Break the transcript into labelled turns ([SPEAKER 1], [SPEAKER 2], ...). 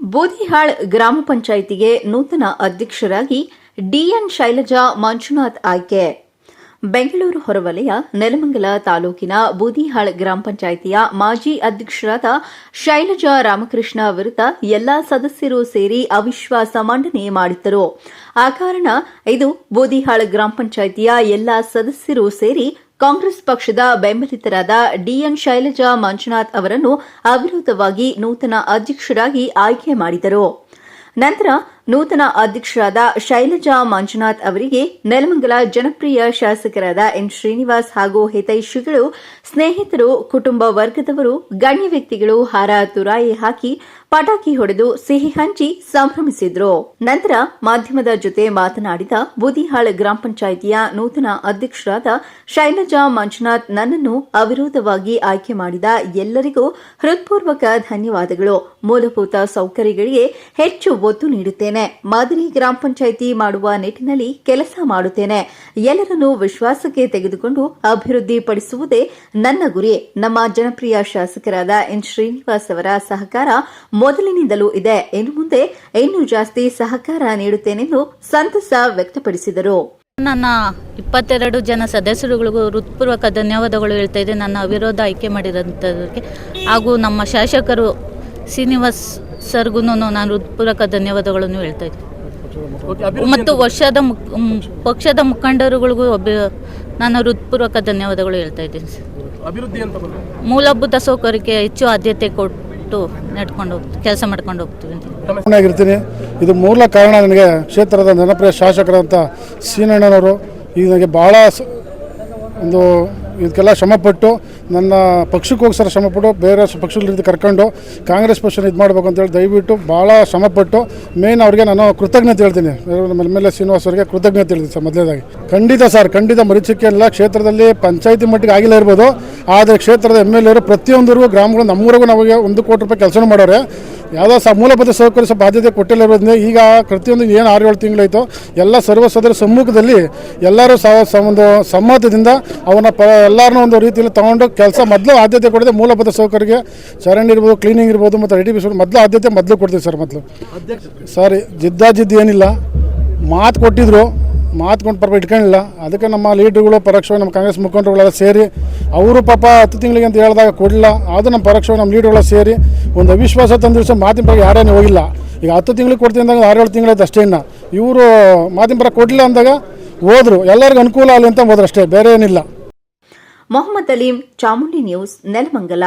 [SPEAKER 1] ಬೂದಿಹಾಳ್ ಗ್ರಾಮ ಪಂಚಾಯಿತಿಗೆ ನೂತನ ಅಧ್ಯಕ್ಷರಾಗಿ ಡಿಎನ್ ಶೈಲಜಾ ಮಂಜುನಾಥ್ ಆಯ್ಕೆ. ಬೆಂಗಳೂರು ಹೊರವಲಯ, ನೆಲಮಂಗಲ ತಾಲೂಕಿನ ಬೂದಿಹಾಳ್ ಗ್ರಾಮ ಪಂಚಾಯಿತಿಯ ಮಾಜಿ ಅಧ್ಯಕ್ಷರಾದ ಶೈಲಜಾ ರಾಮಕೃಷ್ಣ ವಿರುದ್ಧ ಎಲ್ಲಾ ಸದಸ್ಯರು ಸೇರಿ ಅವಿಶ್ವಾಸ ಮಂಡನೆ ಮಾಡಿದ್ದರು. ಆ ಕಾರಣ ಇದು ಬೂದಿಹಾಳ್ ಗ್ರಾಮ ಪಂಚಾಯಿತಿಯ ಎಲ್ಲಾ ಸದಸ್ಯರು ಸೇರಿ ಕಾಂಗ್ರೆಸ್ ಪಕ್ಷದ ಬೆಂಬಲಿತರಾದ ಡಿಎನ್ ಶೈಲಜಾ ಮಂಜುನಾಥ್ ಅವರನ್ನು ಅವಿರೋಧವಾಗಿ ನೂತನ ಅಧ್ಯಕ್ಷರಾಗಿ ಆಯ್ಕೆ ಮಾಡಿದರು. ನಂತರ ನೂತನ ಅಧ್ಯಕ್ಷರಾದ ಶೈಲಜಾ ಮಂಜುನಾಥ್ ಅವರಿಗೆ ನೆಲಮಂಗಲ ಜನಪ್ರಿಯ ಶಾಸಕರಾದ ಎನ್ ಶ್ರೀನಿವಾಸ್ ಹಾಗೂ ಹಿತೈಷಿಗಳು, ಸ್ನೇಹಿತರು, ಕುಟುಂಬ ವರ್ಗದವರು, ಗಣ್ಯ ವ್ಯಕ್ತಿಗಳು ಹಾರ ತುರಾಯಿ ಹಾಕಿ ಪಟಾಕಿ ಹೊಡೆದು ಸಿಹಿ ಹಂಚಿ ಸಂಭ್ರಮಿಸಿದ್ರು. ನಂತರ ಮಾಧ್ಯಮದ ಜೊತೆ ಮಾತನಾಡಿದ ಬುದಿಹಾಳ ಗ್ರಾಮ ಪಂಚಾಯಿತಿಯ ನೂತನ ಅಧ್ಯಕ್ಷರಾದ ಶೈಲಜಾ ಮಂಜುನಾಥ್ ನನ್ನನ್ನು ಅವಿರೋಧವಾಗಿ ಆಯ್ಕೆ ಮಾಡಿದ ಎಲ್ಲರಿಗೂ ಹೃತ್ಪೂರ್ವಕ ಧನ್ಯವಾದಗಳು. ಮೂಲಭೂತ ಸೌಕರ್ಯಗಳಿಗೆ ಹೆಚ್ಚು ಒತ್ತು ನೀಡುತ್ತೇನೆ. ಮಾದರಿ ಗ್ರಾಮ ಪಂಚಾಯಿತಿ ಮಾಡುವ ನಿಟ್ಟಿನಲ್ಲಿ ಕೆಲಸ ಮಾಡುತ್ತೇನೆ. ಎಲ್ಲರನ್ನೂ ವಿಶ್ವಾಸಕ್ಕೆ ತೆಗೆದುಕೊಂಡು ಅಭಿವೃದ್ಧಿಪಡಿಸುವುದೇ ನನ್ನ ಗುರಿ. ನಮ್ಮ ಜನಪ್ರಿಯ ಶಾಸಕರಾದ ಎನ್. ಶ್ರೀನಿವಾಸ್ ಅವರ ಸಹಕಾರ ಮೊದಲಿನಿಂದಲೂ ಇದೆ. ಇನ್ನು ಮುಂದೆ ಇನ್ನೂ ಜಾಸ್ತಿ ಸಹಕಾರ ನೀಡುತ್ತೇನೆಂದು ಸಂತಸ ವ್ಯಕ್ತಪಡಿಸಿದರು.
[SPEAKER 2] ನನ್ನ ಇಪ್ಪತ್ತೆರಡು ಜನ ಸದಸ್ಯರುಗಳಿಗೂ ಹೃತ್ಪೂರ್ವಕ ಧನ್ಯವಾದಗಳು ಹೇಳ್ತಾ ಇದೆ ನನ್ನ ಅವಿರೋಧ ಆಯ್ಕೆ ಮಾಡಿರೋಂಥದ್ದಕ್ಕೆ ಹಾಗೂ ನಮ್ಮ ಶಾಸಕರು ಶ್ರೀನಿವಾಸ್ ಸರ್ಗೂ ನಾನು ಹೃತ್ಪೂರ್ವಕ ಧನ್ಯವಾದಗಳನ್ನು ಹೇಳ್ತಾ ಇದ್ದೆ. ಮತ್ತು ವರ್ಷದ ಮುಖ ಪಕ್ಷದ ಮುಖಂಡರುಗಳಿಗೂ ಒಬ್ಬ ನಾನು ಹೃತ್ಪೂರ್ವಕ ಧನ್ಯವಾದಗಳು ಹೇಳ್ತಾ ಇದ್ದೀನಿ ಸರ್. ಮೂಲಭೂತ ಸೌಕರ್ಯಕ್ಕೆ ಹೆಚ್ಚು ಆದ್ಯತೆ ಕೊಟ್ಟು ನಡ್ಕೊಂಡು ಹೋಗ್ತೀವಿ ಕೆಲಸ ಮಾಡ್ಕೊಂಡು ಹೋಗ್ತೀವಿ ಅಂತ.
[SPEAKER 3] ಆಗಿರ್ತೀನಿ ಇದು ಮೂಲ ಕಾರಣ ನನಗೆ ಕ್ಷೇತ್ರದ ಜನಪ್ರಿಯ ಶಾಸಕರಂತ ಸೀನಣ್ಣನವರು ಈಗ ನನಗೆ ಭಾಳ ಒಂದು ಇದಕ್ಕೆಲ್ಲ ಶ್ರಮಪಟ್ಟು ನನ್ನ ಪಕ್ಷಕ್ಕೋಸ್ಕರ ಶ್ರಮಪಟ್ಟು ಬೇರೆ ಪಕ್ಷಗಳಿಂದ ಕರ್ಕೊಂಡು ಕಾಂಗ್ರೆಸ್ ಪಕ್ಷನ ಇದು ಮಾಡಬೇಕು ಅಂತೇಳಿ ದಯವಿಟ್ಟು ಭಾಳ ಶ್ರಮಪಟ್ಟು ಮೇನ್ ಅವ್ರಿಗೆ ನಾನು ಕೃತಜ್ಞತೆ ಹೇಳ್ತೀನಿ. ಎಂ ಎಲ್ ಎ ಶ್ರೀನಿವಾಸ್ ಅವರಿಗೆ ಕೃತಜ್ಞತೆ ಹೇಳ್ತೀನಿ ಸರ್ ಮೊದಲೇದಾಗಿ. ಖಂಡಿತ ಸರ್, ಖಂಡಿತ ಮರಿಚಿಕೆ ಎಲ್ಲ ಕ್ಷೇತ್ರದಲ್ಲಿ ಪಂಚಾಯತಿ ಮಟ್ಟಿಗೆ ಆಗಿಲ್ಲ ಇರ್ಬೋದು. ಆದರೆ ಕ್ಷೇತ್ರದ ಎಂ ಎಲ್ ಎರು ಪ್ರತಿಯೊಂದರಿಗೂ, ಗ್ರಾಮಗಳು ನಮ್ಮೂರಿಗೂ ನಮಗೆ ಒಂದು ಕೋಟಿ ರೂಪಾಯಿ ಕೆಲಸ ಮಾಡೋರೆ. ಯಾವುದೋ ಸಹ ಮೂಲಭೂತ ಸೌಕರ್ಯ ಬಾಧ್ಯತೆ ಕೊಟ್ಟಿಲ್ಲ ಇರೋದ್ರಿಂದ ಈಗ ಪ್ರತಿಯೊಂದು ಏನು ಆರು ಏಳು ತಿಂಗಳಾಯಿತು ಎಲ್ಲ ಸರ್ವ ಸದರ ಸಮ್ಮುಖದಲ್ಲಿ ಎಲ್ಲರೂ ಸಹ ಸ- ಒಂದು ಸಮ್ಮತದಿಂದ ಅವನ ಪ ಎಲ್ಲರನ್ನೂ ಒಂದು ರೀತಿಯಲ್ಲಿ ತಗೊಂಡು ಕೆಲಸ ಮೊದಲು ಆದ್ಯತೆ ಕೊಡದೆ ಮೂಲಭೂತ ಸೌಕರ್ಯಕ್ಕೆ ಚರಂಡಿ ಇರ್ಬೋದು ಕ್ಲೀನಿಂಗ್ ಇರ್ಬೋದು ಮತ್ತು ರೆಡಿ ಬಿಸ್ ಮೊದಲು ಆದ್ಯತೆ ಮೊದಲು ಕೊಡ್ತೀವಿ ಸರ್ ಮೊದಲು. ಸರಿ ಜಿದ್ದಾಜಿದ್ದು ಏನಿಲ್ಲ. ಮಾತು ಕೊಟ್ಟಿದ್ರು. ಮಾತು ಕೊಂಡು ಪರ್ವ ಇಟ್ಕೊಂಡಿಲ್ಲ. ಅದಕ್ಕೆ ನಮ್ಮ ಲೀಡ್ರುಗಳು, ಪರೋಕ್ಷವಾಗಿ ನಮ್ಮ ಕಾಂಗ್ರೆಸ್ ಮುಖಂಡರುಗಳೆಲ್ಲ ಸೇರಿ ಅವರು ಪಾಪ ಹತ್ತು ತಿಂಗಳಿಗೆ ಅಂತ ಹೇಳಿದಾಗ ಕೊಡಲಿಲ್ಲ. ಅದು ನಮ್ಮ ಪರೋಕ್ಷವಾಗಿ ನಮ್ಮ ಲೀಡ್ರುಗಳ ಸೇರಿ ಒಂದು ಅವಿಶ್ವಾಸ ತಂದಿರಿಸಿ ಮಾತಿನ ಬಗ್ಗೆ ಯಾರೇನು ಹೋಗಿಲ್ಲ. ಈಗ ಹತ್ತು ತಿಂಗಳಿಗೆ ಕೊಡ್ತೀನಿ ಅಂದಾಗ ಆರು ಏಳು ತಿಂಗಳಾಯ್ತು ಅಷ್ಟೇ ಇನ್ನು. ಇವರು ಮಾತಿನ ಪರ ಕೊಡಲಿಲ್ಲ ಅಂದಾಗ ಹೋದರು. ಎಲ್ಲರಿಗೂ ಅನುಕೂಲ ಆಗಲಿ ಅಂತ ಹೋದ್ರು ಅಷ್ಟೇ. ಬೇರೆ ಏನಿಲ್ಲ.
[SPEAKER 1] ಮೊಹಮ್ಮದ್ ಅಲೀಂ, ಚಾಮುಂಡಿ ನ್ಯೂಸ್, ನೆಲಮಂಗಲ.